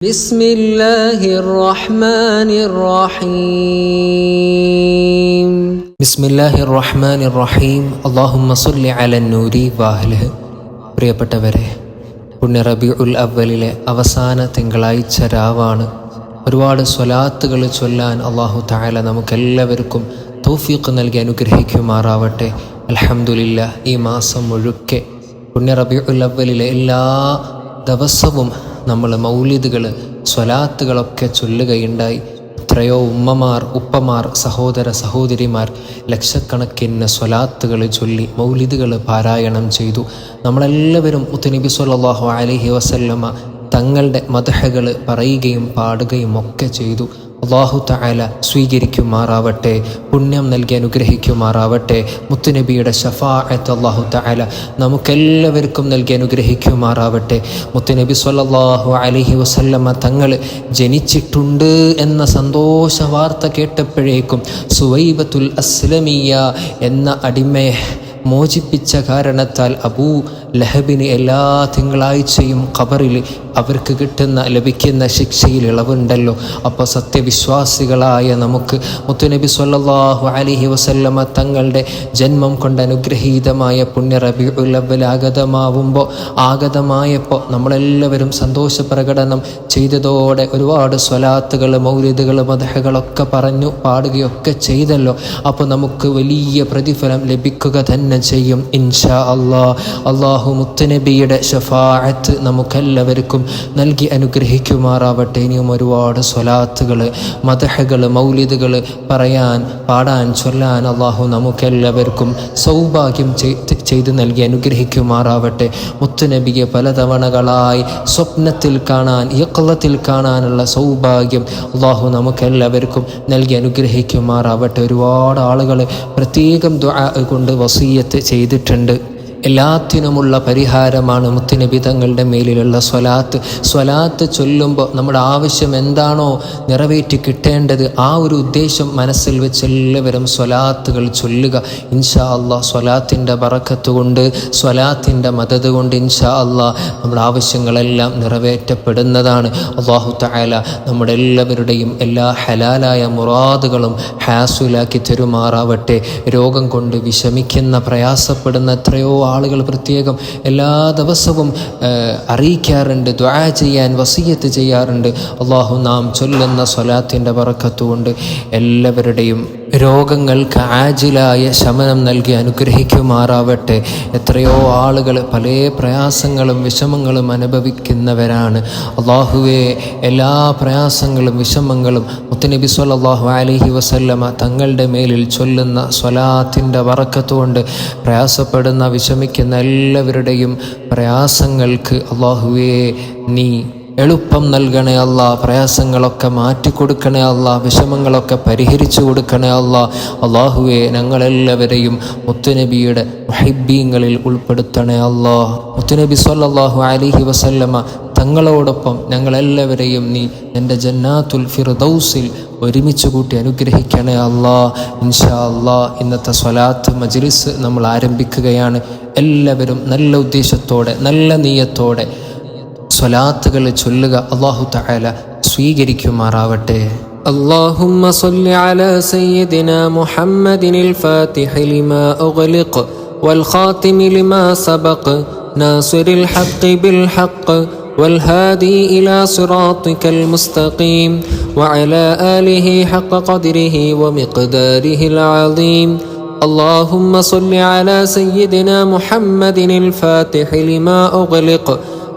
بسم الله الرحمن الرحيم بسم الله الرحمن الرحيم اللهم صل على النور واهله പ്രിയപ്പെട്ടവരെ പുണ്യ റബിഉൽ അവലിലെ അവസാന തിങ്കളാഴ്ച രാവാണ്. ഒരുപാട് സ്വലാത്തുകൾ ചൊല്ലാൻ അള്ളാഹു തായാല നമുക്കെല്ലാവർക്കും തൗഫീഖ് നൽകി അനുഗ്രഹിക്കുമാറാവട്ടെ. അലഹമുല്ല ഈ മാസം മുഴുക്കെ പുണ്യ റബിഉൽ അവലിലെ എല്ലാ ദിവസവും നമ്മൾ മൗലിദുകൾ സ്വലാത്തുകളൊക്കെ ചൊല്ലുകയുണ്ടായി. എത്രയോ ഉമ്മമാർ ഉപ്പമാർ സഹോദര സഹോദരിമാർ ലക്ഷക്കണക്കിന് സ്വലാത്തുകൾ ചൊല്ലി മൗലിദുകൾ പാരായണം ചെയ്തു. നമ്മളെല്ലാവരും മുത്തനബി സല്ലാഹു അലഹി വസല്ലമ്മ തങ്ങളുടെ മതഹകൾ പറയുകയും പാടുകയും ഒക്കെ ചെയ്തു. അള്ളാഹു തായാല സ്വീകരിക്കുമാറാവട്ടെ പുണ്യം നൽകി അനുഗ്രഹിക്കുമാറാവട്ടെ മുത്തുനബിയുടെ ഷഫാഅത്ത് അള്ളാഹു തായാല നമുക്കെല്ലാവർക്കും നൽകി അനുഗ്രഹിക്കുമാറാവട്ടെ. മുത്തുനബി സ്വല്ലല്ലാഹു അലഹി വസല്ലമ തങ്ങൾ ജനിച്ചിട്ടുണ്ട് എന്ന സന്തോഷ വാർത്ത കേട്ടപ്പോഴേക്കും സുവൈബത്തുൽ അസ്ലമിയ എന്ന അടിമയെ മോചിപ്പിച്ച കാരണത്താൽ അബൂ ലഹബിന് എല്ലാ തിങ്കളാഴ്ചയും ഖബറിൽ അവർക്ക് കിട്ടുന്ന ലഭിക്കുന്ന ശിക്ഷയിൽ ഇളവുണ്ടല്ലോ. അപ്പോൾ സത്യവിശ്വാസികളായ നമുക്ക് മുത്തുനബി സല്ലാഹു അലഹി വസല്ലമ തങ്ങളുടെ ജന്മം കൊണ്ട് അനുഗ്രഹീതമായ പുണ്യ റബിഉൽ അവ്വൽ ആഗതമാവുമ്പോൾ ആഗതമായപ്പോൾ നമ്മളെല്ലാവരും സന്തോഷ പ്രകടനം ചെയ്തതോടെ ഒരുപാട് സ്വലാത്തുകൾ മൗലിദുകൾ മതഹകളൊക്കെ പറഞ്ഞു പാടുകയൊക്കെ ചെയ്തല്ലോ. അപ്പോൾ നമുക്ക് വലിയ പ്രതിഫലം ലഭിക്കുക തന്നെ ചെയ്യും ഇൻഷാ അള്ളാ അള്ളാഹു മുത്തുനബിയുടെ ഷഫാഅത്ത് നമുക്കെല്ലാവർക്കും നൽകി. അനുഗ്രഹിക്കുമാറാവട്ടെ. ഇനിയും ഒരുപാട് സ്വലാത്തുകൾ മതഹകൾ മൗലിദുകൾ പറയാൻ പാടാൻ ചൊല്ലാൻ അള്ളാഹു നമുക്കെല്ലാവർക്കും സൗഭാഗ്യം ചെയ്ത് നൽകി അനുഗ്രഹിക്കുമാറാവട്ടെ. മുത്തുനബിയെ പലതവണകളായി സ്വപ്നത്തിൽ കാണാൻ യക്കളത്തിൽ കാണാനുള്ള സൗഭാഗ്യം അള്ളാഹു നമുക്കെല്ലാവർക്കും നൽകി അനുഗ്രഹിക്കുമാറാവട്ടെ. ഒരുപാട് ആളുകൾ പ്രത്യേകം കൊണ്ട് വസീയത്ത് ചെയ്തിട്ടുണ്ട്. എല്ലാത്തിനുമുള്ള പരിഹാരമാണ് മുത്തുനബി തങ്ങളുടെ മേലിലുള്ള സ്വലാത്ത്. സ്വലാത്ത് ചൊല്ലുമ്പോൾ നമ്മുടെ ആവശ്യം എന്താണോ നിറവേറ്റി കിട്ടേണ്ടത് ആ ഒരു ഉദ്ദേശം മനസ്സിൽ വെച്ച് എല്ലാവരും സ്വലാത്തുകൾ ചൊല്ലുക. ഇൻഷാ അള്ളാ സ്വലാത്തിന്റെ പറക്കത്ത് കൊണ്ട് സ്വലാത്തിന്റെ മദത് കൊണ്ട് ഇൻഷാ അള്ളാ നമ്മുടെ ആവശ്യങ്ങളെല്ലാം നിറവേറ്റപ്പെടുന്നതാണ്. അള്ളാഹു തായാല നമ്മുടെ എല്ലാവരുടെയും എല്ലാ ഹലാലായ മുറാദുകളും ഹാസുലാക്കി തരുമാറാവട്ടെ. രോഗം കൊണ്ട് വിഷമിക്കുന്ന പ്രയാസപ്പെടുന്ന എത്രയോ ആളുകൾ പ്രത്യേകം എല്ലാ ദിവസവും അറിയിക്കാറുണ്ട് ദ്വാ ചെയ്യാൻ വസീയത്ത് ചെയ്യാറുണ്ട്. അള്ളാഹു നാം ചൊല്ലുന്ന സ്വലാത്തിന്റെ പറക്കത്തുകൊണ്ട് എല്ലാവരുടെയും രോഗങ്ങൾക്ക് ആജിലായ ശമനം നൽകി അനുഗ്രഹിക്കുമാറാവട്ടെ. എത്രയോ ആളുകൾ പല പ്രയാസങ്ങളും വിഷമങ്ങളും അനുഭവിക്കുന്നവരാണ്. അള്ളാഹുവെ എല്ലാ പ്രയാസങ്ങളും വിഷമങ്ങളും മുത്തനബി സ്വല്ലല്ലാഹു അലഹി വസല്ലമ തങ്ങളുടെ മേലിൽ ചൊല്ലുന്ന സ്വലാത്തിന്റെ വറക്കത്തുകൊണ്ട് പ്രയാസപ്പെടുന്ന വിഷമിക്കുന്ന എല്ലാവരുടെയും പ്രയാസങ്ങൾക്ക് അള്ളാഹുവെ നീ എളുപ്പം നൽകണേ അല്ല പ്രയാസങ്ങളൊക്കെ മാറ്റിക്കൊടുക്കണേ അല്ല വിഷമങ്ങളൊക്കെ പരിഹരിച്ചു കൊടുക്കണേ അല്ല. അള്ളാഹുവെ ഞങ്ങളെല്ലാവരെയും മുത്തുനബിയുടെ മുഹിബീങ്ങളിൽ ഉൾപ്പെടുത്തണേ അല്ലാ. മുത്തുനബി സല്ലാഹു അലിഹി വസല്ലമ തങ്ങളോടൊപ്പം ഞങ്ങളെല്ലാവരെയും നീ എന്റെ ജന്നാത്തുൽ ഫിർദൗസിൽ ഒരുമിച്ച് കൂട്ടി അനുഗ്രഹിക്കണേ അല്ലാ. ഇൻഷാ അല്ലാ ഇന്നത്തെ സ്വലാത്ത് മജ്ലിസ് നമ്മൾ ആരംഭിക്കുകയാണ്. എല്ലാവരും നല്ല ഉദ്ദേശത്തോടെ നല്ല നീയത്തോടെ സ്വലാത്തുകൾ ചൊല്ലുക അള്ളാഹു തആല സ്വീകരിക്കുമാറാവട്ടെ اللهم صل على سيدنا محمد الفاتح لما أغلق والخاتم لما سبق ناصر الحق بالحق والهادي إلى صراطك المستقيم وعلى آله حق قدره ومقداره العظيم اللهم صل على سيدنا محمد الفاتح لما أغلق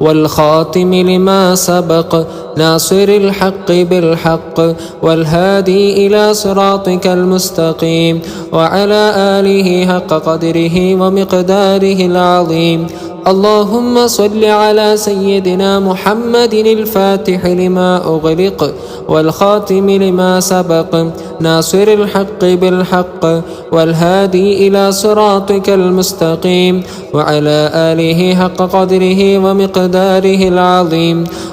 والخاتم لما سبق ناصر الحق بالحق والهادي إلى صراطك المستقيم وعلى آله حق قدره ومقداره العظيم. اللهم صل على سيدنا محمد الفاتح لما أغلق والخاتم لما سبق ناصر الحق بالحق والهادي إلى صراطك المستقيم وعلى آله حق قدره ومقداره العظيم.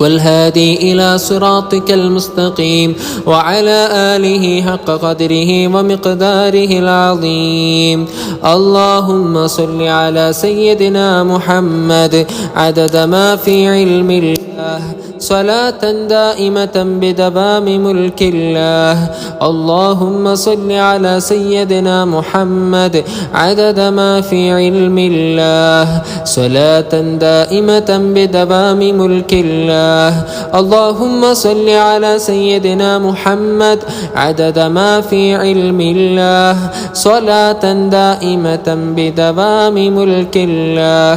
والهادي إلى صراطك المستقيم وعلى آله حق قدره ومقداره العظيم. اللهم صل على سيدنا محمد. عدد ما في علم الله. صلاة دائمة بدبام ملك الله. اللهم صل على سيدنا محمد. عدد ما في علم الله. صلاة دائمة بدبام ملك الله. اللهم صل على سيدنا محمد. عدد ما في علم الله. صلاة دائمة بدوام ملك الله.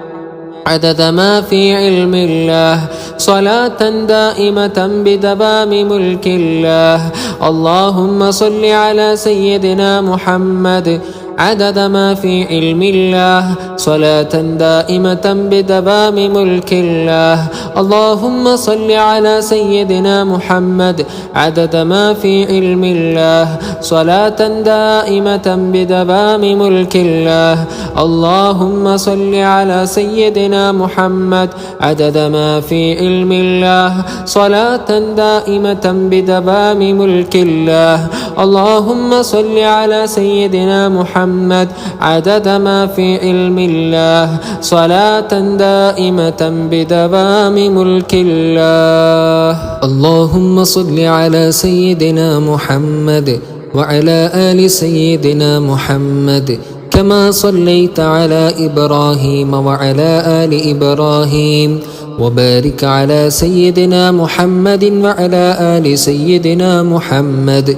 عدد ما في علم الله صلاة دائمة بدبام ملك الله. اللهم صل على سيدنا محمد عدد ما في علم الله صلاة دائمة بدبام ملك الله. اللهم صل على سيدنا محمد عدد ما في علم الله صلاة دائمة بدبام ملك الله. اللهم صل على سيدنا محمد عدد ما في علم الله صلاة دائمة بدبام ملك الله. اللهم صل على سيدنا محمد عدد ما في علم الله صلاة دائمة بدوام ملك الله. اللهم صل على سيدنا محمد وعلى آل سيدنا محمد كما صليت على إبراهيم وعلى آل إبراهيم. وبارك على سيدنا محمد وعلى آل سيدنا محمد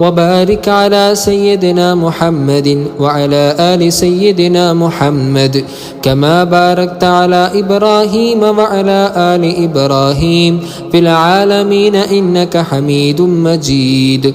وبارك على سيدنا محمد وعلى آل سيدنا محمد كما باركت على إبراهيم وعلى آل إبراهيم في العالمين إنك حميد مجيد.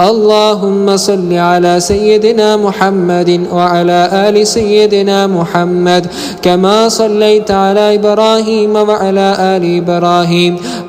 اللهم صل على سيدنا محمد وعلى آل سيدنا محمد كما صليت على إبراهيم وعلى آل إبراهيم.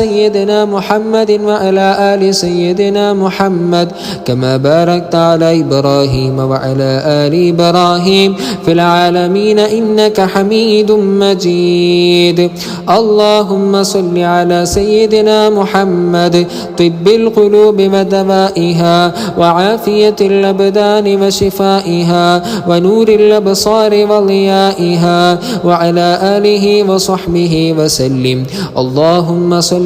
سيدنا محمد وعلى آل سيدنا محمد كما باركت على إبراهيم وعلى آل إبراهيم في العالمين إنك حميد مجيد. اللهم صل على سيدنا محمد طب القلوب ودوائها وعافية الأبدان وشفائها ونور الأبصار وضيائها وعلى آله وصحبه وسلم. اللهم صل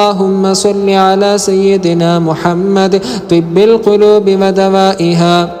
اللهم صل على سيدنا محمد. طب القلوب ودوائها.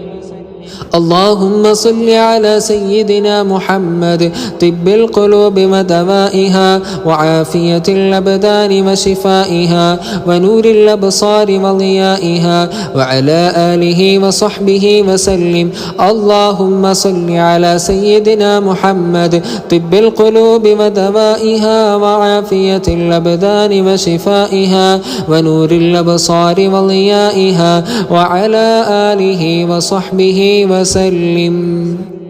اللهم صل على سيدنا محمد طب القلوب ودوائها وعافية الأبدان وشفائها ونور الأبصار وضيائها وعلى آله وصحبه وسلم. اللهم صل على سيدنا محمد طب القلوب ودوائها وعافية الأبدان وشفائها ونور الأبصار وضيائها وعلى آله وصحبه وسلم.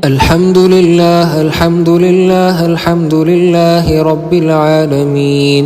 الحمد لله الحمد لله الحمد لله رب العالمين.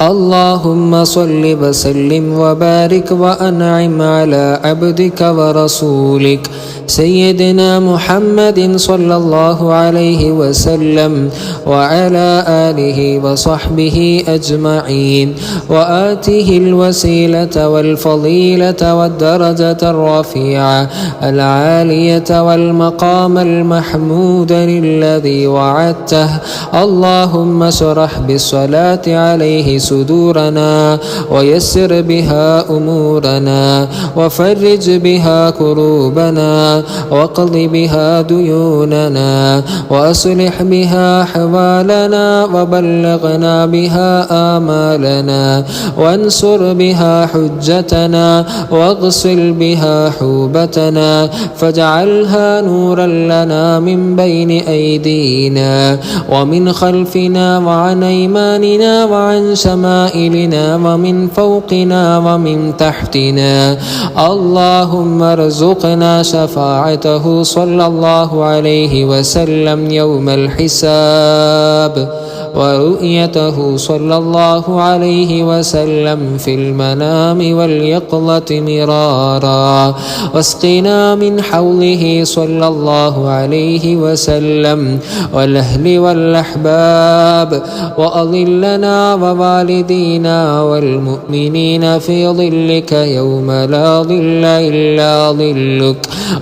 اللهم صل وسلم وبارك وأنعم على عبدك ورسولك سيدنا محمد صلى الله عليه وسلم وعلى آله وصحبه أجمعين وآته الوسيلة والفضيلة والدرجة الرفيعة العالية والمقام المحمود الذي وعدته اللهم اشرح بالصلاة عليه صدورنا ويسر بها أمورنا وفرج بها كروبنا واقض بها ديوننا وأصلح بها حوالنا وبلغنا بها آمالنا وانصر بها حجتنا واغسل بها حوبتنا فاجعلها نورا لنا من بين أيدينا ومن خلفنا وعن أيماننا وعن شمائلنا ومن فوقنا ومن تحتنا. اللهم ارزقنا شفاعة طاعته صلى الله عليه وسلم يوم الحساب. ورؤيته صلى الله عليه وسلم في المنام واليقظة مرارا. واسقنا من حوله صلى الله عليه وسلم والأهل والأحباب. وأظلنا ووالدينا والمؤمنين في ظلك يوم لا ظل إلا ظلك.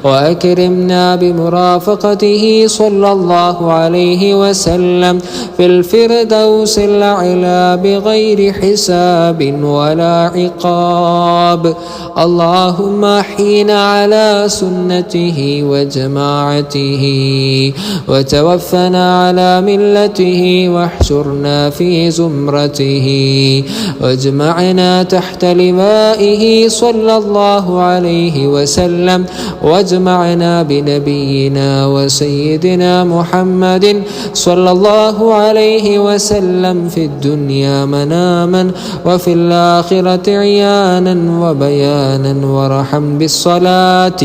وأكرمنا بمرافقته صلى الله عليه وسلم في الفرق الفردوس الأعلى بغير حساب ولا عقاب. اللهم احينا على سنته وجماعته وتوفنا على ملته واحشرنا في زمرته واجمعنا تحت لوائه صلى الله عليه وسلم واجمعنا بنبينا وسيدنا محمد صلى الله عليه وسلم في الدنيا مناما وفي الآخرة عيانا وبيانا ورحم بالصلاة.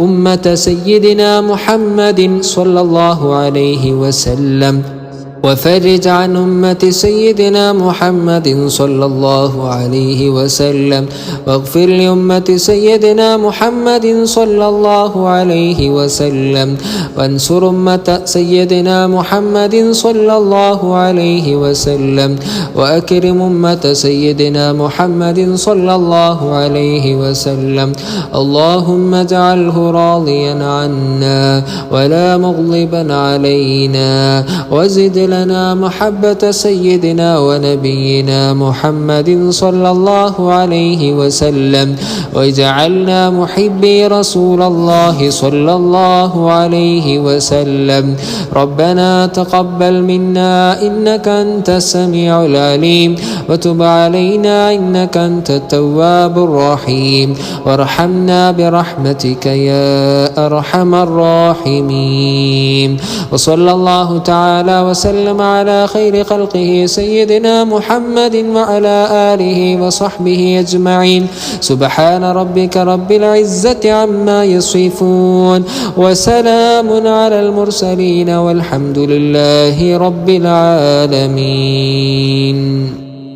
أمة سيدنا محمد صلى الله عليه وسلم. وفرج عن أمة سيدنا محمد صلى الله عليه وسلم. واغفر لأمة سيدنا محمد صلى الله عليه وسلم. وانصر أمة سيدنا محمد صلى الله عليه وسلم. وأكرم أمة سيدنا محمد صلى الله عليه وسلم. اللهم اجعله راضيا عنا ولا مغضبا علينا. وزد لنا محبة سيدنا ونبينا محمد صلى الله عليه وسلم واجعلنا محبي رسول الله صلى الله عليه وسلم. ربنا تقبل منا إنك أنت السميع العليم. وتب علينا إنك أنت التواب الرحيم. وارحمنا برحمتك يا أرحم الراحمين. وصلى الله تعالى وسلم على خير خلقه سيدنا محمد وعلى آله وصحبه أجمعين. سبحان ربك رب العزة عما يصفون. وسلام على المرسلين والحمد لله رب العالمين.